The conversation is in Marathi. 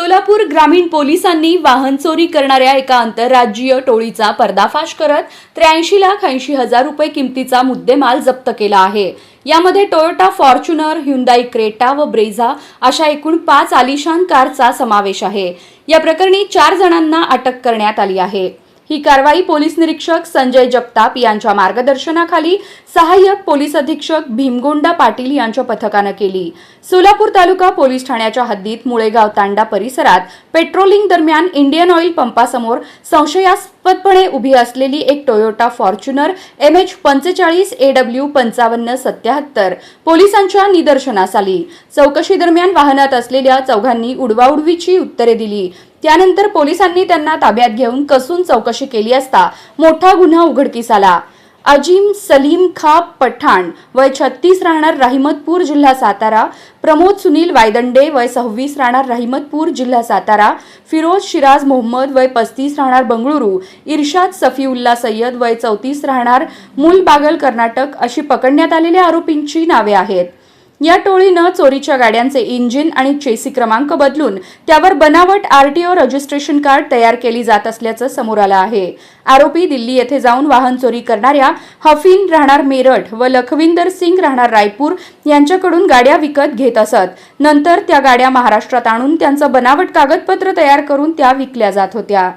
सोलापूर ग्रामीण पोलिसांनी वाहन चोरी करणाऱ्या एका आंतरराज्यीय टोळीचा पर्दाफाश करत त्र्याऐंशी लाख ऐंशी हजार रुपये किमतीचा मुद्देमाल जप्त केला आहे. यामध्ये टोयोटा फॉर्च्युनर ह्युंदाई क्रेटा व ब्रेझा अशा एकूण पाच आलिशान कारचा समावेश आहे. या प्रकरणी चार जणांना अटक करण्यात आली आहे. ही कारवाई पोलीस निरीक्षक संजय जगताप यांच्या मार्गदर्शनाखाली सहाय्यक पोलीस अधीक्षक भीमगोंडा पाटील यांच्या पथकानं केली. सोलापूर तालुका पोलीस ठाण्याच्या हद्दीत मुळेगाव तांडा परिसरात पेट्रोलिंग दरम्यान इंडियन ऑइल पंपासमोर संशयास्पदपणे उभी असलेली एक टोयोटा फॉर्च्युनर एम एच पंचेचाळीस ए डब्ल्यू पंचावन्न सत्याहत्तर. पोलिसांच्या निदर्शनास आली. चौकशी दरम्यान वाहनात असलेल्या चौघांनी उडवाउडवीची उत्तरे दिली. त्यानंतर पोलिसांनी त्यांना ताब्यात घेऊन कसून चौकशी केली असता मोठा गुन्हा उघडकीस आला. अजीम सलीम खा पठाण वय छत्तीस राहणार राहिमतपूर जिल्हा सातारा. प्रमोद सुनील वायदंडे वय सव्वीस राहणार राहिमतपूर जिल्हा सातारा. फिरोज शिराज मोहम्मद वय पस्तीस राहणार बंगळुरू. इर्शाद सफीउल्ला सय्यद वय चौतीस राहणार मुलबागल कर्नाटक अशी पकडण्यात आलेल्या आरोपींची नावे आहेत. या टोळीनं चोरीच्या गाड्यांचे इंजिन आणि चेसी क्रमांक बदलून त्यावर बनावट आरटीओ रजिस्ट्रेशन कार्ड तयार केली जात असल्याचं समोर आलं आहे. आरोपी दिल्ली येथे जाऊन वाहन चोरी करणाऱ्या हफीन राहणार मेरठ व लखविंदर सिंग राहणार रायपूर यांच्याकडून गाड्या विकत घेत असत. नंतर त्या गाड्या महाराष्ट्रात आणून त्यांचं बनावट कागदपत्र तयार करून त्या विकल्या जात होत्या.